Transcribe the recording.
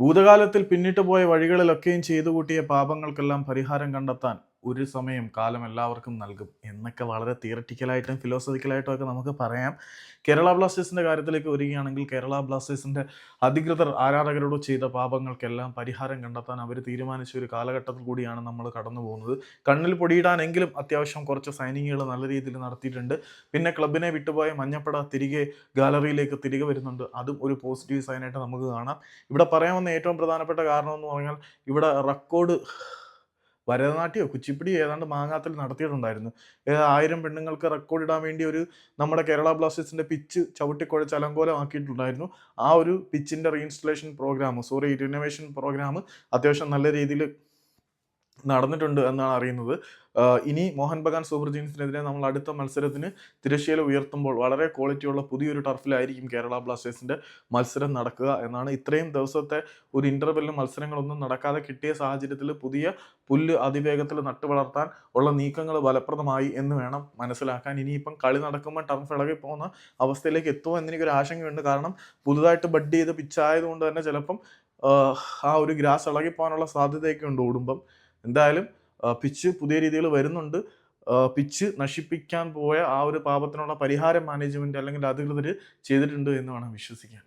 ഭൂതകാലത്തിൽ പിന്നിട്ടു പോയ വഴികളിലൊക്കെയും ചെയ്തു കൂട്ടിയ പാപങ്ങൾക്കെല്ലാം പരിഹാരം കണ്ടെത്താൻ ഒരു സമയം കാലം എല്ലാവർക്കും നൽകും എന്നൊക്കെ വളരെ തിയററ്റിക്കലായിട്ടും ഫിലോസഫിക്കലായിട്ടും ഒക്കെ നമുക്ക് പറയാം. കേരള ബ്ലാസ്റ്റേഴ്സിന്റെ കാര്യത്തിലേക്ക് വരികയാണെങ്കിൽ കേരള ബ്ലാസ്റ്റേഴ്സിന്റെ അധികൃതർ ആരാധകരോട് ചെയ്ത പാപങ്ങൾക്കെല്ലാം പരിഹാരം കണ്ടെത്താൻ അവർ തീരുമാനിച്ച ഒരു കാലഘട്ടത്തിൽ കൂടിയാണ് നമ്മൾ കടന്നു പോകുന്നത്. കണ്ണിൽ പൊടിയിടാനെങ്കിലും അത്യാവശ്യം കുറച്ച് സൈനിങ്ങുകൾ നല്ല രീതിയിൽ നടത്തിയിട്ടുണ്ട്. പിന്നെ ക്ലബിനെ വിട്ടുപോയ മഞ്ഞപ്പട തിരികെ ഗാലറിയിലേക്ക് തിരികെ വരുന്നുണ്ട്. അതും ഒരു പോസിറ്റീവ് സൈനായിട്ട് നമുക്ക് കാണാം. ഇവിടെ പറയാവുന്ന ഏറ്റവും പ്രധാനപ്പെട്ട കാരണം എന്ന് പറഞ്ഞാൽ ഇവിടെ റെക്കോർഡ് ഭരതനാട്യമോ കുച്ചിപ്പിടി ഏതാണ്ട് മാങ്ങാത്തിൽ നടത്തിയിട്ടുണ്ടായിരുന്നു. ആയിരം പെണ്ണുങ്ങൾക്ക് റെക്കോർഡ് ഇടാൻ വേണ്ടി ഒരു നമ്മുടെ കേരള ബ്ലാസ്റ്റേഴ്സിന്റെ പിച്ച് ചവിട്ടിക്കുഴച്ച് അലങ്കോലമാക്കിയിട്ടുണ്ടായിരുന്നു ആ ഒരു പിച്ചിന്റെ reinstallation programme sorry renovation programme അത്യാവശ്യം നല്ല രീതിയിൽ നടന്നിട്ടുണ്ട് എന്നാണ് അറിയുന്നത്. ഇനി മോഹൻ ബഗാൻ സൂപ്പർ ജീൻസിനെതിരെ നമ്മൾ അടുത്ത മത്സരത്തിന് തിരശ്ശീല ഉയർത്തുമ്പോൾ വളരെ ക്വാളിറ്റിയുള്ള പുതിയൊരു ടർഫിലായിരിക്കും കേരള ബ്ലാസ്റ്റേഴ്സിന്റെ മത്സരം നടക്കുക എന്നാണ്. ഇത്രയും ദിവസത്തെ ഒരു ഇന്റർവെല്ലും മത്സരങ്ങളൊന്നും നടക്കാതെ കിട്ടിയ സാഹചര്യത്തിൽ പുതിയ പുല്ല് അതിവേഗത്തിൽ നട്ടുവളർത്താൻ ഉള്ള നീക്കങ്ങൾ ഫലപ്രദമായി എന്ന് വേണം മനസ്സിലാക്കാൻ. ഇനിയിപ്പം കളി നടക്കുമ്പോൾ ടർഫ് ഇളകി പോകുന്ന അവസ്ഥയിലേക്ക് എത്തുമോ എന്നെനിക്കൊരു ആശങ്കയുണ്ട്. കാരണം പുതുതായിട്ട് ബഡ് ചെയ്ത് പിച്ചായതുകൊണ്ട് തന്നെ ചിലപ്പം ആ ഒരു ഗ്രാസ് ഇളകി പോകാനുള്ള സാധ്യതയൊക്കെ ഉണ്ട്. ഓടുമ്പം എന്തായാലും പിച്ച് പുതിയ രീതികൾ വരുന്നുണ്ട്. പിച്ച് നശിപ്പിക്കാൻ പോയ ആ ഒരു പാപത്തിനുള്ള പരിഹാര മാനേജ്മെന്റ് അല്ലെങ്കിൽ അധികൃതർ ചെയ്തിട്ടുണ്ട് എന്ന് വേണം വിശ്വസിക്കാൻ.